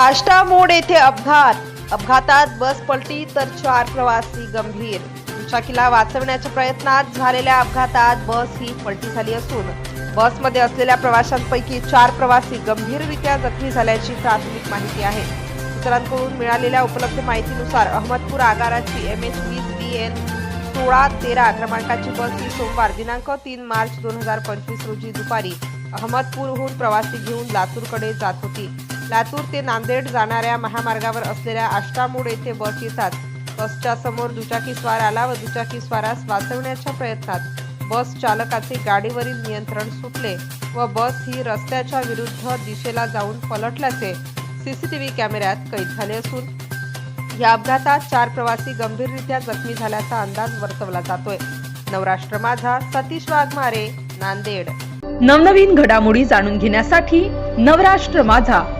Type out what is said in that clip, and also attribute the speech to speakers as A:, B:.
A: आष्टा मोड येथे अपघात. अपघातात बस पलटी तर चार प्रवासी गंभीर. दुचाकीला वाचवण्याच्या प्रयत्नात झालेल्या अपघातात बस ही पलटी झाली असून बसमध्ये असलेल्या प्रवाशांपैकी चार प्रवासी गंभीररित्या जखमी झाल्याची प्राथमिक माहिती आहे. सूत्रांकडून मिळालेल्या उपलब्ध माहितीनुसार अहमदपूर आगाराची एम एच वीस बी एन सोळा तेरा क्रमांकाची बस ही सोमवार दिनांक तीन मार्च दोन हजार पंचवीस रोजी दुपारी अहमदपूरहून प्रवासी घेऊन लातूरकडे जात होती. लातूर ते नांदेड जाणाऱ्या महामार्गावर असलेल्या आष्टामूड येथे बस येतात. बसच्या समोर दुचाकी स्वार आला व दुचाकी स्वारास वाचवण्याच्या प्रयत्नात बस चालकाचे गाडीवरील नियंत्रण सुटले व बस ही रस्त्याच्या विरुद्ध दिशेला जाऊन पलटल्याचे सीसीटीव्ही कॅमेऱ्यात कैद झाले असून या अपघातात चार प्रवासी गंभीररित्या जखमी झाल्याचा अंदाज वर्तवला जातोय. नवराष्ट्र माझा सतीश वाघमारे नांदेड.
B: नवनवीन घडामोडी जाणून घेण्यासाठी नवराष्ट्र माझा